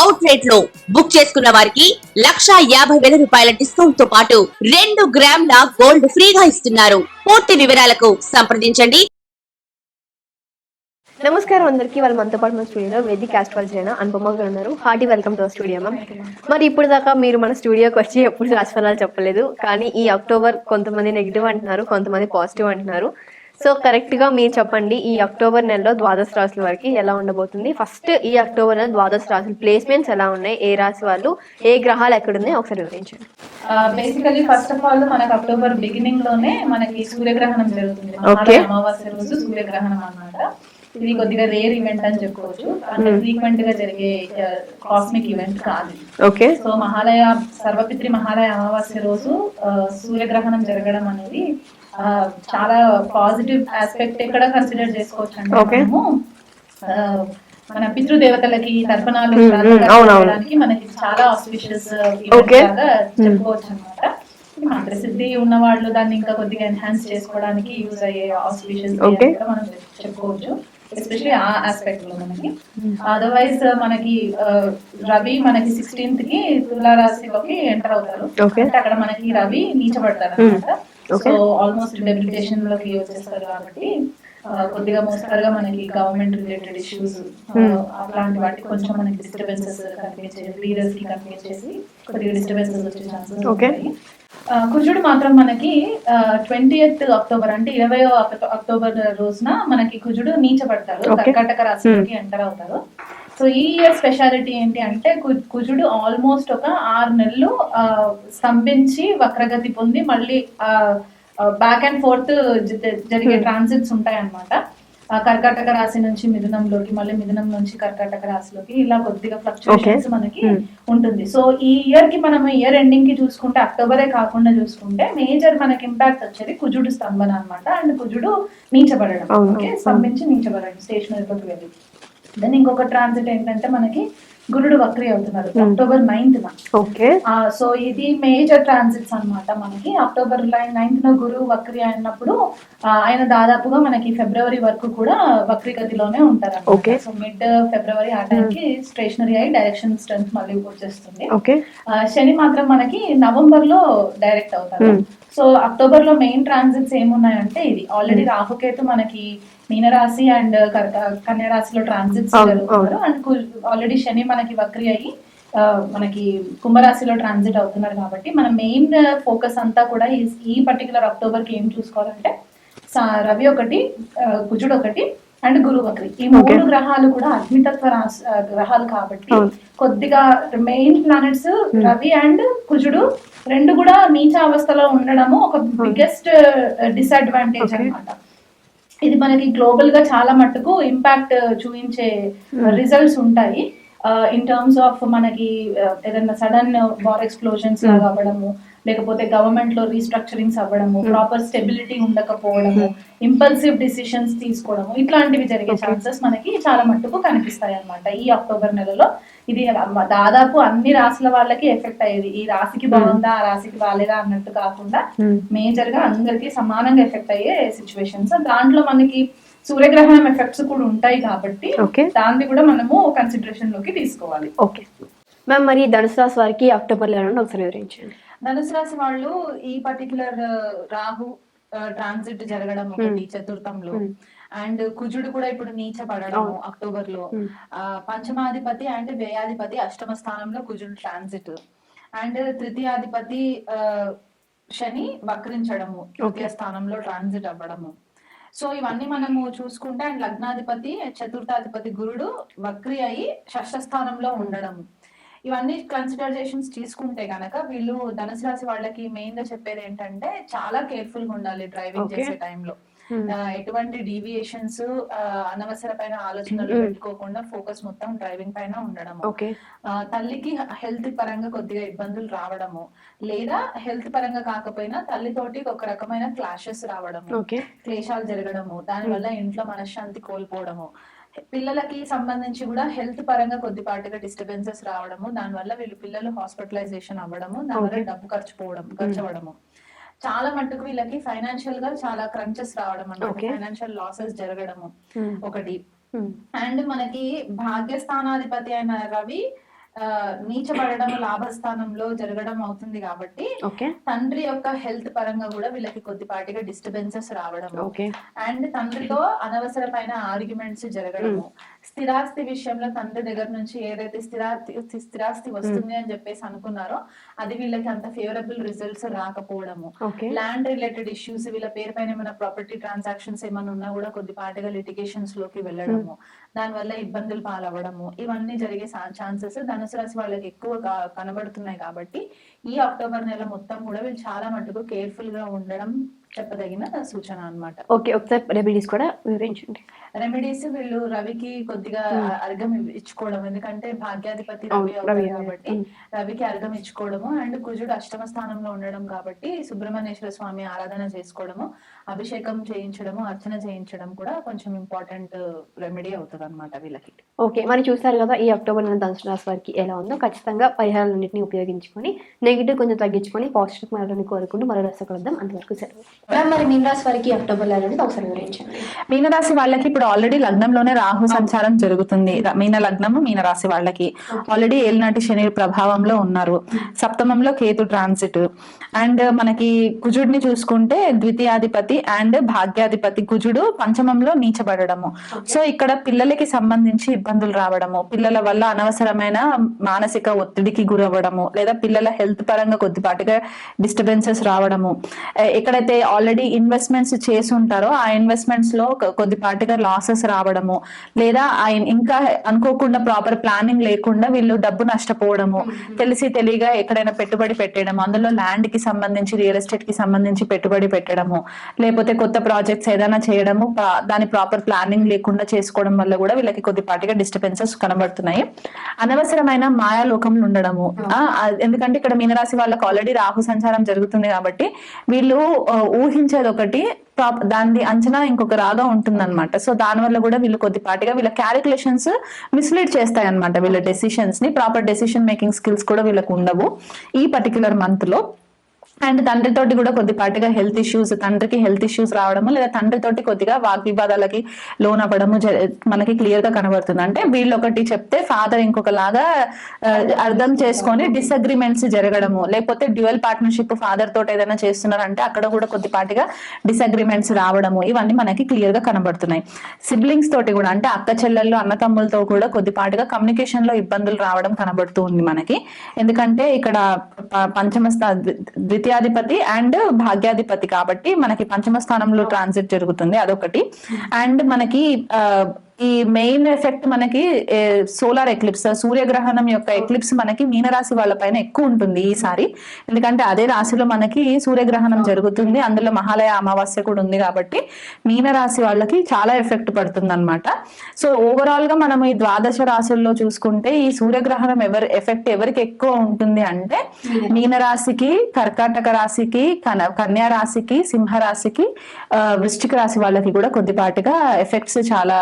Out రేట్లో book చేసుకున్న వారికి లక్షా యాభై వేల రూపాయల డిస్కౌంట్తో పాటు రెండు గ్రాముల గోల్డ్ ఫ్రీగా ఇస్తున్నారు. పూర్తి వివరాలకు సంప్రదించండి. నమస్కారం అందరికీ. వాళ్ళు మనతో పాటు మన స్టూడియోలో వేది కాస్ట్వాల్ చేయన అనుపమ గారు ఉన్నారు. Hearty welcome to studio ma'am మరి ఇప్పుడు దాకా మీరు మన స్టూడియోకి వచ్చి ఎప్పుడు రాశిఫలాలు చెప్పలేదు. కానీ ఈ అక్టోబర్ కొంతమంది నెగిటివ్ అంటున్నారు కొంతమంది పాజిటివ్ అంటున్నారు. సో కరెక్ట్గా మీరు చెప్పండి ఈ అక్టోబర్ నెలలో ద్వాదశ రాశుల వరకు ఎలా ఉండబోతుంది? ఫస్ట్ ఈ అక్టోబర్ నెల ద్వాదశ రాశుల ప్లేస్మెంట్స్ ఎలా ఉన్నాయి? ఏ రాశి వాళ్ళు ఏ గ్రహాలు ఎక్కడున్నాయి? ఒకసారి వివరించండి. బేసికలీ ఫస్ట్ ఆఫ్ ఆల్ మనకి అక్టోబర్ బిగినింగ్లోనే మనకి సూర్యగ్రహణం జరుగుతుంది. అమావాస్య రోజు సూర్యగ్రహణం అన్నమాట. ఇది కొద్దిగా రేర్ ఈవెంట్ అని చెప్పుకోవచ్చు. అంటే ఫ్రీక్వెంట్గా జరిగే కాస్మిక్ ఈవెంట్ కాదు ఓకే. సో మహాలయ సర్వపిత్రి మహాలయ అమావాస్య రోజు సూర్యగ్రహణం జరగడం అనేది చాలా పాజిటివ్ ఆస్పెక్ట్ ఎక్కడ కన్సిడర్ చేసుకోవచ్చు అంటే మన పితృదేవతలకి తర్పణాలు Hmm, hmm. చేయడానికి మనకి చాలా ఆస్పిషియస్. లాగా చెప్పుకోవచ్చు అనమాట మంత్రసిద్ధి ఉన్న వాళ్ళు దాన్ని ఇంకా కొద్దిగా ఎన్హాన్స్ చేసుకోవడానికి యూజ్ అయ్యే ఆస్పిషియస్. మనం చెప్పుకోవచ్చు. ఎస్పెషల్లీ ఆ ఆస్పెక్ట్లో మనకి. అదర్వైజ్ మనకి ఆ, రవి మనకి సిక్స్టీన్త్కి తులా రాశిలోకి ఎంటర్ అవుతారు అక్కడ మనకి రవి నీచబడతారు అనమాట. సో ఆల్మోస్ట్ డెప్యుటేషన్లోకి వచ్చేస్తారు కాబట్టి కొద్దిగా మోస్తారుగా మనకి గవర్నమెంట్ రిలేటెడ్ ఇష్యూస్ అట్లాంటి వాటికి కొంచెం మనకి డిస్టర్బెన్సెస్ కనిపించేది లీడర్స్కి కనిపించేసి కొద్దిగా డిస్టర్బెన్సెస్ వచ్చే ఛాన్సెస్. ఉంటాయి కుజుడు మాత్రం మనకి ట్వంటీ అక్టోబర్ అంటే ఇరవై అక్టోబర్ రోజున మనకి కుజుడు నీచబడతారు. కర్కాటక రాశిలోకి ఎంటర్ అవుతారు సో ఈ ఇయర్ స్పెషాలిటీ ఏంటి అంటే కుజుడు ఆల్మోస్ట్ ఒక ఆరు నెలలు స్తంభించి వక్రగతి పొంది మళ్ళీ బ్యాక్ అండ్ ఫోర్త్ జరిగే Hmm. ట్రాన్సిట్స్ ఉంటాయి అనమాట కర్కాటక రాశి నుంచి మిథునంలోకి మళ్ళీ మిథునం నుంచి కర్కాటక రాశిలోకి ఇలా కొద్దిగా ఫ్లక్చుయేషన్స్ మనకి Hmm. ఉంటుంది. సో ఈ ఇయర్కి మనం ఇయర్ ఎండింగ్కి చూసుకుంటే అక్టోబరే కాకుండా చూసుకుంటే మేజర్ మనకి ఇంపాక్ట్ వచ్చేది కుజుడు స్తంభన అన్నమాట. అండ్ కుజుడు నీచబడడం. ఓకే అవును. స్తంభించి నీచబడడం స్టేషనరీలోకి వెళ్ళి. దెన్ ఇంకొక ట్రాన్సిట్ ఏంటంటే మనకి గురుడు వక్రి అవుతున్నారు. Hmm. అక్టోబర్ నైన్త్ న. ఓకే. సో ఇది మేజర్ ట్రాన్సిట్స్ అన్నమాట మనకి. అక్టోబర్ నైన్త్ న గురువు వక్రి అయినప్పుడు ఆయన దాదాపుగా మనకి ఫిబ్రవరి వరకు కూడా వక్రి గతిలోనే ఉంటారు Okay. సో మిడ్ ఫిబ్రవరి ఆ టైంకి స్టేషనరీ అయి డైరెక్షన్ స్ట్రెంత్ మళ్ళీ వచ్చేస్తుంది ఓకే. శని మాత్రం మనకి నవంబర్లో డైరెక్ట్ అవుతారు. Hmm. సో అక్టోబర్లో మెయిన్ ట్రాన్సిట్స్ ఏమున్నాయంటే ఇది. ఆల్రెడీ రాహుకేతు మనకి మీనరాశి అండ్ కన్యా రాశిలో ట్రాన్సిట్స్ జరుగుతున్నారు అండ్ ఆల్రెడీ శని మనకి వక్రి అయ్యి మనకి కుంభరాశిలో ట్రాన్సిట్ అవుతున్నారు కాబట్టి మన మెయిన్ ఫోకస్ అంతా కూడా ఈ పర్టికులర్ అక్టోబర్కి ఏం చూసుకోవాలంటే రవి ఒకటి కుజుడు ఒకటి అండ్ గురు వక్రి ఈ మూడు. గ్రహాలు కూడా అగ్నితత్వ గ్రహాలు కాబట్టి. కొద్దిగా మెయిన్ ప్లానెట్స్ రవి అండ్ కుజుడు రెండు కూడా నీచ అవస్థలో ఉండడము ఒక బిగ్గెస్ట్ డిసడ్వాంటేజ్ Okay. ఇది మనకి గ్లోబల్గా చాలా మట్టుకు ఇంపాక్ట్ చూపించే రిజల్ట్స్ ఉంటాయి. ఇన్ టర్మ్స్ ఆఫ్ మనకి ఏదైనా సడన్ వార్ ఎక్స్ప్లోజన్స్ లాగా అవ్వడము లేకపోతే గవర్నమెంట్లో రీస్ట్రక్చరింగ్స్ అవ్వడము ప్రాపర్ స్టెబిలిటీ ఉండకపోవడము ఇంపల్సివ్ డిసిషన్స్ తీసుకోవడము ఇట్లాంటివి జరిగే. ఛాన్సెస్ మనకి చాలా మట్టుకు కనిపిస్తాయి అన్నమాట ఈ అక్టోబర్ నెలలో ఇది దాదాపు అన్ని రాశుల వాళ్ళకి ఎఫెక్ట్ అయ్యేది. ఈ రాశికి బాగుందా ఆ రాశికి బాగాలేదా అన్నట్టు కాకుండా మేజర్గా అందరికి సమానంగా ఎఫెక్ట్ అయ్యే సిచ్యువేషన్స్ దాంట్లో మనకి సూర్యగ్రహణం ఎఫెక్ట్స్ కూడా ఉంటాయి కాబట్టి. దాన్ని కూడా మనము కన్సిడరేషన్లోకి తీసుకోవాలి. ఓకే. మ్యామ్ మరి ధనుసు రాశి వారికి అక్టోబర్లో ఒకసారి వివరించండి. ధనుసు రాశి వాళ్ళు ఈ పర్టికులర్ రాహు ట్రాన్సిట్ జరగడం ఒకటి చతుర్థంలో. Hmm. అండ్ కుజుడు కూడా ఇప్పుడు నీచ పడడం. అక్టోబర్లో Hmm. ఆ, పంచమాధిపతి అండ్ వ్యయాధిపతి అష్టమ స్థానంలో కుజుడు ట్రాన్సిట్ అండ్ తృతీయాధిపతి ఆ, శని వక్రించడము తృతీయ స్థానంలో ట్రాన్సిట్ అవ్వడము. సో ఇవన్నీ మనము చూసుకుంటే అండ్ లగ్నాధిపతి చతుర్థాధిపతి గురుడు వక్రి అయి షష్ఠ స్థానంలో ఉండడం ఇవన్నీ కన్సిడరేషన్స్ తీసుకుంటే గనక వీళ్ళు ధనుసు రాశి వాళ్ళకి మెయిన్గా చెప్పేది ఏంటంటే చాలా కేర్ఫుల్గా ఉండాలి డ్రైవింగ్. చేసే టైంలో ఎటువంటి డీవియేషన్స్ అనవసరమైన ఆలోచనలు Hmm. పెట్టుకోకుండా ఫోకస్ మొత్తం డ్రైవింగ్ పైన ఉండడము. తల్లికి హెల్త్ పరంగా కొద్దిగా ఇబ్బందులు రావడము. లేదా హెల్త్ పరంగా కాకపోయినా తల్లితోటి ఒక రకమైన క్లాషెస్ రావడము. క్లేశాలు జరగడము. దాని వల్ల ఇంట్లో మనశ్శాంతి కోల్పోవడము. పిల్లలకి సంబంధించి కూడా హెల్త్ పరంగా కొద్దిపాటిగా డిస్టర్బెన్సెస్ రావడము. దాని వల్ల వీళ్ళు పిల్లలు హాస్పిటలైజేషన్ అవ్వడము. దాని వల్ల Okay. డబ్బు ఖర్చు పోవడం ఖర్చు అవ్వడము. చాలా మట్టుకు వీళ్ళకి ఫైనాన్షియల్గా చాలా క్రంచెస్ రావడం Okay. ఫైనాన్షియల్ లాసెస్ జరగడము Hmm. ఒకటి. అండ్ మనకి భాగ్యస్థానాధిపతి అయిన రవి నీచబడడం లాభస్థానంలో జరగడం అవుతుంది కాబట్టి తండ్రి యొక్క హెల్త్ పరంగా కూడా వీళ్ళకి కొద్దిపాటిగా డిస్టర్బెన్సెస్ రావడం అండ్ తండ్రితో అనవసరమైన ఆర్గ్యుమెంట్స్ జరగడము. స్థిరాస్తి విషయంలో తండ్రి దగ్గర నుంచి ఏదైతే స్థిరాస్తి స్థిరాస్తి వస్తుంది అని చెప్పేసి అనుకున్నారో అది వీళ్ళకి అంత ఫేవరబుల్ రిజల్ట్స్ రాకపోవడము. ల్యాండ్ రిలేటెడ్ ఇష్యూస్ వీళ్ళ పేరు పైన ఏమైనా ప్రాపర్టీ ట్రాన్సాక్షన్స్ ఏమైనా ఉన్నా కూడా కొద్దిపాటిగా లిటిగేషన్స్లోకి వెళ్ళడము. దానివల్ల ఇబ్బందులు పాలవ్వడము. ఇవన్నీ జరిగే ఛాన్సెస్ ధనుసు రాశి వాళ్ళకి ఎక్కువ కనబడుతున్నాయి కాబట్టి ఈ అక్టోబర్ నెల మొత్తం కూడా వీళ్ళు చాలా మటుకు కేర్ఫుల్గా ఉండడం చెప్పదగిన సూచన అన్నమాట. ఓకే ఒకసారి రెమెడీస్ కూడా వివరించండి. రెమెడీస్ వీళ్ళు రవికి కొద్దిగా అర్ఘం ఇచ్చుకోవడం. ఎందుకంటే భాగ్యాధిపతి రవి అవుతారు. కాబట్టి. రవికి అర్ఘం ఇచ్చుకోవడము అండ్ కుజుడు అష్టమ స్థానంలో ఉండడం కాబట్టి సుబ్రహ్మణ్యేశ్వర స్వామి ఆరాధన చేసుకోవడము అభిషేకం చేయించడము అర్చన చేయించడం కూడా కొంచెం ఇంపార్టెంట్ రెమెడీ అవుతుంది అనమాట వీళ్ళకి. ఓకే మరి చూసారు కదా ఈ అక్టోబర్ నెల ధనుసు రాశి వారికి ఎలా ఉందో. ఖచ్చితంగా పరిహారాలన్నింటినీ ఉపయోగించుకొని నెగిటివ్ కొంచెం తగ్గించుకొని పాజిటివ్ మారాలని కోరుకుంటూ మరో రస కలుద్దాం. అంతవరకు మ్యామ్, మరి మీన రాశి వారికి అక్టోబర్ నెల ఒకసారి వివరించండి మీనరాశి వాళ్ళకి ఇప్పుడు ఆల్రెడీ లగ్నంలోనే రాహు సంచారం జరుగుతుంది. మీన లగ్నము మీన రాశి వాళ్ళకి. ఆల్రెడీ ఏలినాటి శని ప్రభావంలో ఉన్నారు. సప్తమంలో కేతు ట్రాన్సిట్ అండ్ మనకి కుజుడిని చూసుకుంటే ద్వితీయాధిపతి అండ్ భాగ్యాధిపతి కుజుడు పంచమంలో నీచబడము సో ఇక్కడ పిల్లలకి సంబంధించి ఇబ్బందులు రావడము. పిల్లల వల్ల అనవసరమైన మానసిక ఒత్తిడికి గురవ్వడము. లేదా పిల్లల హెల్త్ పరంగా కొద్దిపాటిగా డిస్టర్బెన్సెస్ రావడము. ఎక్కడైతే ఆల్రెడీ ఇన్వెస్ట్మెంట్స్ చేసి ఉంటారో ఆ ఇన్వెస్ట్మెంట్స్లో కొద్దిపాటిగా లాసెస్ రావడము లేదా ఆ ఇన్- ఇంకా అనుకోకుండా ప్రాపర్ ప్లానింగ్ లేకుండా వీళ్ళు డబ్బు నష్టపోవడము తెలిసి తెలియగా ఎక్కడైనా పెట్టుబడి పెట్టడం అందులో ల్యాండ్కి సంబంధించి రియల్ ఎస్టేట్కి సంబంధించి పెట్టుబడి పెట్టడము లేకపోతే కొత్త ప్రాజెక్ట్స్ ఏదైనా చేయడము దాని ప్రాపర్ ప్లానింగ్ లేకుండా చేసుకోవడం వల్ల కూడా వీళ్ళకి కొద్దిపాటిగా డిస్టర్బెన్సెస్ కనబడుతున్నాయి. అనవసరమైన మాయాలోకంలో ఉండడము ఎందుకంటే ఇక్కడ మీనరాశి వాళ్ళకి ఆల్రెడీ రాహు సంచారం జరుగుతుంది కాబట్టి వీళ్ళు ఊహించేది ఒకటి ప్రాప్- దాని అంచనా ఇంకొక రాగా ఉంటుందన్నమాట. సో దాని వల్ల కూడా వీళ్ళు కొద్దిపాటిగా వీళ్ళ క్యాలిక్యులేషన్స్ మిస్లీడ్ చేస్తాయి అనమాట వీళ్ళ డెసిషన్స్ని. ప్రాపర్ డెసిషన్ మేకింగ్ స్కిల్స్ కూడా వీళ్ళకు ఉండవు. ఈ పర్టికులర్ మంత్లో అండ్ తండ్రితోటి కూడా కొద్దిపాటిగా హెల్త్ ఇష్యూస్ తండ్రికి హెల్త్ ఇష్యూస్ రావడము లేదా తండ్రితోటి కొద్దిగా వాగ్వివాదాలకి లోన్ అవ్వడము జ- మనకి క్లియర్గా కనబడుతుంది. అంటే వీళ్ళు ఒకటి చెప్తే ఫాదర్ ఇంకొకలాగా అర్థం చేసుకొని డిసగ్రిమెంట్స్ జరగడము లేకపోతే డ్యూయల్ పార్ట్నర్షిప్ ఫాదర్ తోటి ఏదైనా చేస్తున్నారంటే అక్కడ కూడా కొద్దిపాటిగా డిసగ్రిమెంట్స్ రావడము ఇవన్నీ మనకి క్లియర్గా కనబడుతున్నాయి. సిబ్లింగ్స్ తోటి కూడా అంటే అక్క చెల్లెళ్ళు అన్నతమ్ములతో కూడా కొద్దిపాటిగా కమ్యూనికేషన్లో ఇబ్బందులు రావడం కనబడుతుంది మనకి. ఎందుకంటే ఇక్కడ ప- పంచమ ద్వితీయాధిపతి అండ్ భాగ్యాధిపతి కాబట్టి మనకి పంచమ స్థానంలో ట్రాన్సిట్ జరుగుతుంది అదొకటి. అండ్ మనకి ఆ, ఈ మెయిన్ ఎఫెక్ట్ మనకి సోలార్ ఎక్లిప్స్ సూర్యగ్రహణం యొక్క ఎక్లిప్స్ మనకి మీనరాశి వాళ్ళ పైన ఎక్కువ ఉంటుంది ఈసారి. ఎందుకంటే అదే రాశిలో మనకి సూర్యగ్రహణం జరుగుతుంది అందులో మహాలయ అమావాస్య కూడా ఉంది కాబట్టి మీనరాశి వాళ్ళకి చాలా ఎఫెక్ట్ పడుతుంది అనమాట సో ఓవరాల్గా మనం ఈ ద్వాదశ రాశుల్లో చూసుకుంటే ఈ సూర్యగ్రహణం ఎవరి ఎఫెక్ట్ ఎవరికి ఎక్కువ ఉంటుంది అంటే మీనరాశికి కర్కాటక రాశికి కన కన్యా రాశికి సింహరాశికి వృశ్చిక రాశి వాళ్ళకి కూడా కొద్దిపాటిగా ఎఫెక్ట్స్ చాలా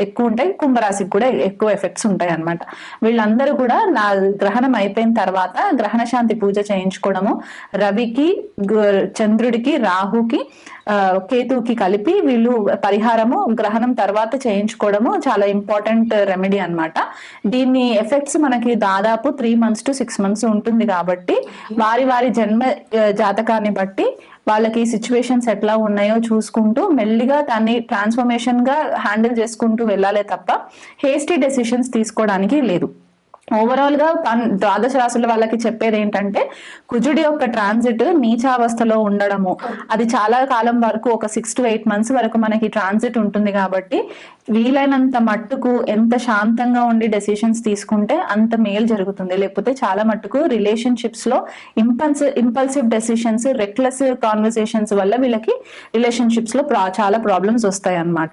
ఎక్కువ ఉంటాయి కుంభరాశికి కూడా ఎక్కువ ఎఫెక్ట్స్ ఉంటాయి అన్నమాట. వీళ్ళందరూ కూడా నా గ్రహణం అయిపోయిన తర్వాత గ్రహణ శాంతి పూజ చేయించుకోవడము రవికి చంద్రుడికి రాహుకి ఆ, కేతువుకి కలిపి వీళ్ళు పరిహారము గ్రహణం తర్వాత చేయించుకోవడము చాలా ఇంపార్టెంట్ రెమెడీ అన్నమాట. దీన్ని ఎఫెక్ట్స్ మనకి దాదాపు three months to six months ఉంటుంది కాబట్టి వారి వారి జన్మ జాతకాన్ని బట్టి వాళ్ళకి సిచ్యువేషన్స్ ఎట్లా ఉన్నాయో చూసుకుంటూ మెల్లిగా దాన్ని ట్రాన్స్ఫర్మేషన్గా హ్యాండిల్ చేసుకుంటూ వెళ్ళాలే తప్ప హేస్టీ డెసిషన్స్ తీసుకోవడానికి లేదు. ఓవరాల్గా పన్- ద్వాదశ రాశుల వాళ్ళకి చెప్పేది ఏంటంటే కుజుడి యొక్క ట్రాన్సిట్ నీచావస్థలో ఉండడము. అది చాలా కాలం వరకు ఒక సిక్స్ టు ఎయిట్ మంత్స్ వరకు మనకి ట్రాన్సిట్ ఉంటుంది కాబట్టి వీలైనంత మట్టుకు ఎంత శాంతంగా ఉండి డెసిషన్స్ తీసుకుంటే అంత మేలు జరుగుతుంది. లేకపోతే చాలా మట్టుకు రిలేషన్షిప్స్లో impulse impulsive decisions reckless conversations వల్ల వీళ్ళకి రిలేషన్షిప్స్లో ప్రా- చాలా ప్రాబ్లమ్స్ వస్తాయి అన్నమాట